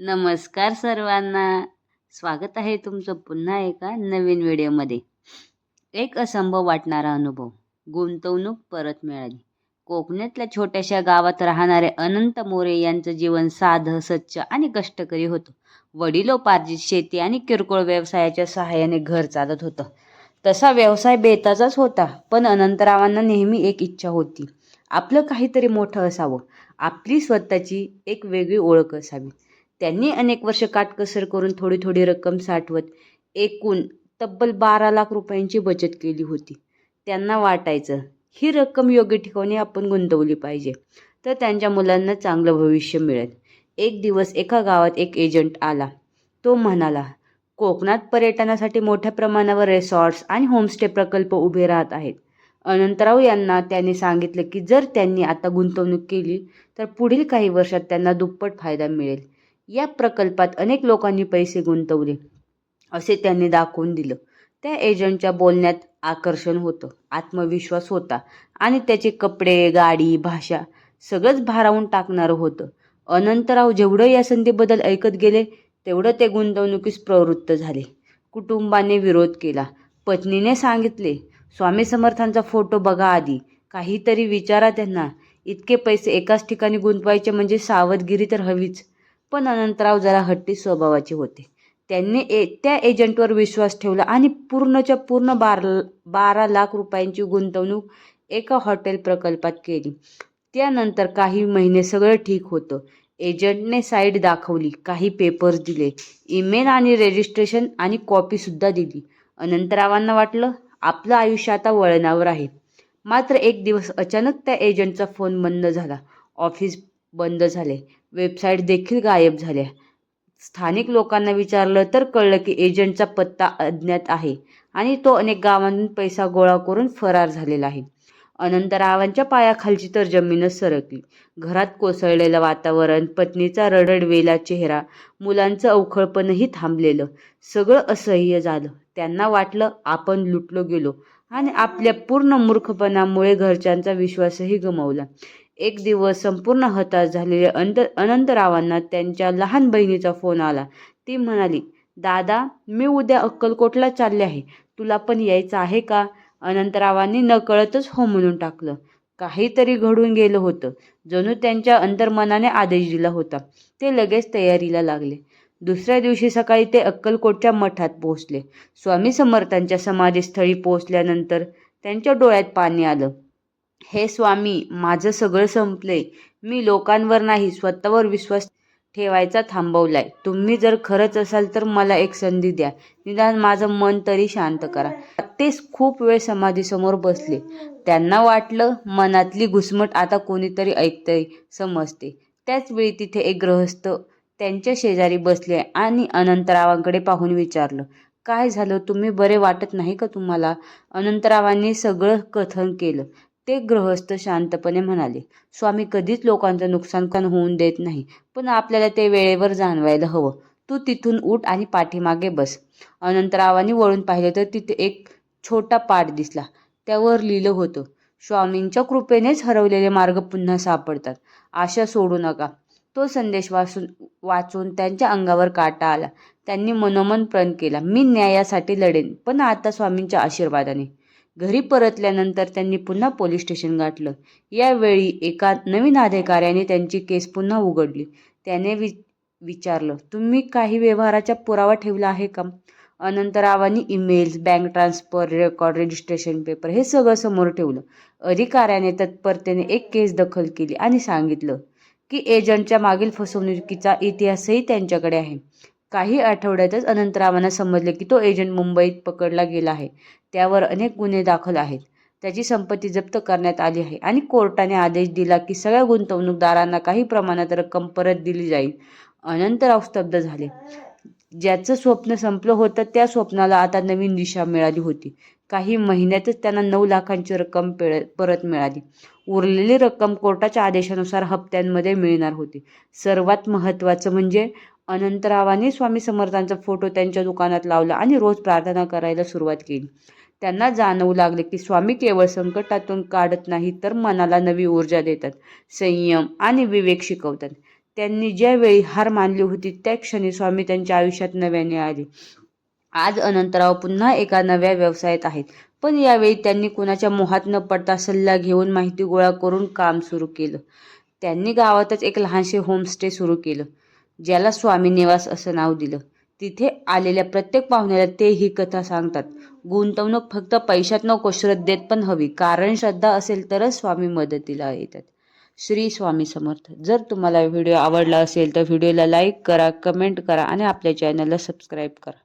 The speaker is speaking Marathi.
नमस्कार सर्वांना. स्वागत आहे तुमचं पुन्हा एका नवीन व्हिडिओमध्ये. एक असंभव वाटणारा अनुभव. गुंतवणूक परत मिळाली. कोकणातल्या छोट्याशा गावात राहणारे अनंत मोरे यांचं जीवन साधं स्वच्छ आणि कष्टकरी होतं. वडिलोपार्जित शेती आणि किरकोळ व्यवसायाच्या सहाय्याने घर चालत होतं. तसा व्यवसाय बेताचाच होता पण अनंतरावांना नेहमी एक इच्छा होती. आपलं काहीतरी मोठं असावं. आपली स्वतःची एक वेगळी ओळख असावी. त्यांनी अनेक वर्ष काटकसर करून थोडी थोडी रक्कम साठवत एकूण तब्बल बारा लाख रुपयांची बचत केली होती. त्यांना वाटायचं ही रक्कम योग्य ठिकाणी आपण गुंतवली पाहिजे तर त्यांच्या मुलांना चांगलं भविष्य मिळेल. एक दिवस एका गावात एक एजंट आला. तो म्हणाला कोकणात पर्यटनासाठी मोठ्या प्रमाणावर रिसॉर्ट्स आणि होमस्टे प्रकल्प उभे राहत आहेत. अनंतराव यांना त्यांनी सांगितलं की जर त्यांनी आता गुंतवणूक केली तर पुढील काही वर्षात त्यांना दुप्पट फायदा मिळेल. या प्रकल्पात अनेक लोकांनी पैसे गुंतवले असे त्यांनी दाखवून दिलं. त्या एजंटच्या बोलण्यात आकर्षण होतं आत्मविश्वास होता आणि त्याचे कपडे गाडी भाषा सगळंच भारावून टाकणारं होतं. अनंतराव जेवढं या संधीबद्दल ऐकत गेले तेवढं ते गुंतवणुकीस प्रवृत्त झाले. कुटुंबाने विरोध केला पत्नीने सांगितले स्वामी समर्थांचा फोटो बघा आधी काहीतरी विचारा त्यांना. इतके पैसे एकाच ठिकाणी गुंतवायचे म्हणजे सावधगिरी तर हवीच. पण अनंतराव जरा हट्टी स्वभावाचे होते. त्यांनी ए त्या एजंटवर विश्वास ठेवला आणि पूर्णच्या पूर्ण बार बारा लाख रुपयांची गुंतवणूक एका हॉटेल प्रकल्पात केली. त्यानंतर काही महिने सगळं ठीक होतं. एजंटने साईट दाखवली काही पेपर्स दिले ईमेल आणि रजिस्ट्रेशन आणि कॉपीसुद्धा दिली. अनंतरावांना वाटलं आपलं आयुष्य आता वळणावर आहे. मात्र एक दिवस अचानक त्या एजंटचा फोन बंद झाला. ऑफिस बंद झाले. वेबसाईट देखील गायब झाल्या. स्थानिक लोकांना विचारलं तर कळलं की एजंटचा पत्ता अज्ञात आहे आणि तो अनेक गावांतून पैसा गोळा करून फरार झालेला आहे. अनंतरावांच्या पायाखालची तर जमीनच सरकली. घरात कोसळलेलं वातावरण पत्नीचा रडडवेला चेहरा मुलांचं अवखळपणही थांबलेलं सगळं असह्य झालं. त्यांना वाटलं आपण लुटलो गेलो आणि आपल्या पूर्ण मूर्खपणामुळे घरच्यांचा विश्वासही गमावला. एक दिवस संपूर्ण हताश झालेल्या अंत अनंतरावांना त्यांच्या लहान बहिणीचा फोन आला. ती म्हणाली दादा मी उद्या अक्कलकोटला चालले आहे. तुला पण यायचं आहे का? अनंतरावांनी नकळतच हो म्हणून टाकलं. काहीतरी घडून गेलं होतं. जणू त्यांच्या अंतर्मनाने आदेश दिला होता. ते लगेच तयारीला लागले. दुसऱ्या दिवशी सकाळी ते अक्कलकोटच्या मठात पोहोचले. स्वामी समर्थांच्या समाधीस्थळी पोहोचल्यानंतर त्यांच्या डोळ्यात पाणी आलं. हे स्वामी माझं सगळं संपलंय. मी लोकांवर नाही स्वतःवर विश्वास ठेवायचा थांबवलाय. तुम्ही जर खरंच असाल तर मला एक संधी द्या. निदान माझं मन तरी शांत करा. तेच खूप वेळ समाधीसमोर बसले. त्यांना वाटलं मनातली घुसमट आता कोणीतरी ऐकतंय समजते. त्याचवेळी तिथे एक गृहस्थ त्यांच्या शेजारी बसले आणि अनंतरावांकडे पाहून विचारलं काय झालं? तुम्ही बरे वाटत नाही का तुम्हाला? अनंतरावांनी सगळं कथन केलं. ते गृहस्थ शांतपणे म्हणाले स्वामी कधीच लोकांचं नुकसान होऊन देत नाही पण आपल्याला ते वेळेवर जाणवायला हवं. तू तिथून उठ आणि पाठीमागे बस. अनंतरावांनी वळून पाहिले तर तिथे एक छोटा पाठ दिसला. त्यावर लिहिलं होतं स्वामींच्या कृपेनेच हरवलेले मार्ग पुन्हा सापडतात. आशा सोडू नका. तो संदेश वाचून वाचून त्यांच्या अंगावर काटा आला. त्यांनी मनोमन प्रण केला. मी न्यायासाठी लढेन पण आता स्वामींच्या आशीर्वादाने. घरी परतल्यानंतर त्यांनी पुन्हा पोलीस स्टेशन गाठलं. यावेळी एका नवीन अधिकाऱ्याने त्यांची केस पुन्हा उघडली. त्याने वि विचारलं तुम्ही काही व्यवहाराचा पुरावा ठेवला आहे का? अनंतरावांनी emails bank transfer record registration paper हे सगळं समोर ठेवलं. अधिकाऱ्याने तत्परतेने एक केस दखल केली आणि सांगितलं की एजंटच्या मागील फसवणुकीचा इतिहासही त्यांच्याकडे आहे. काही आठवड्यातच अनंतरावांना समजले की तो एजंट मुंबईत पकडला गेला आहे. त्यावर अनेक गुन्हे दाखल आहेत. त्याची संपत्ती जप्त करण्यात आली आहे आणि कोर्टाने आदेश दिला की सगळ्या गुंतवणूकदारांना काही प्रमाणात रक्कम परत दिली जाईल. अनंतराव स्तब्ध झाले. ज्याचं स्वप्न संपलं होतं त्या स्वप्नाला आता नवीन दिशा मिळाली होती. काही महिन्यातच त्यांना नऊ लाखांची रक्कम पेळ परत मिळाली. उरलेली रक्कम कोर्टाच्या आदेशानुसार हप्त्यांमध्ये मिळणार होती. सर्वात महत्त्वाचं म्हणजे अनंतरावांनी स्वामी समर्थांचा फोटो त्यांच्या दुकानात लावला आणि रोज प्रार्थना करायला सुरुवात केली. त्यांना जाणवू लागले की स्वामी केवळ संकटातून काढत नाही तर मनाला नवी ऊर्जा देतात संयम आणि विवेक शिकवतात. त्यांनी ज्यावेळी हार मानली होती त्या क्षणी स्वामी त्यांच्या आयुष्यात नव्याने आले. आज अनंतराव पुन्हा एका नव्या व्यवसायात आहेत. पण यावेळी त्यांनी कुणाच्या मोहात न पडता सल्ला घेऊन माहिती गोळा करून काम सुरू केलं. त्यांनी गावातच एक लहानसे होमस्टे सुरू केलं ज्याला स्वामी निवास असं नाव दिलं. तिथे आलेल्या प्रत्येक पाहुण्याला ते ही कथा सांगतात. गुंतवणूक फक्त पैशात नको श्रद्धेत पण हवी. कारण श्रद्धा असेल तरच स्वामी मदतीला येतात. श्री स्वामी समर्थ. जर तुम्हाला व्हिडिओ आवडला असेल तर व्हिडिओला लाईक करा कमेंट करा आणि आपल्या चॅनलला सबस्क्राईब करा.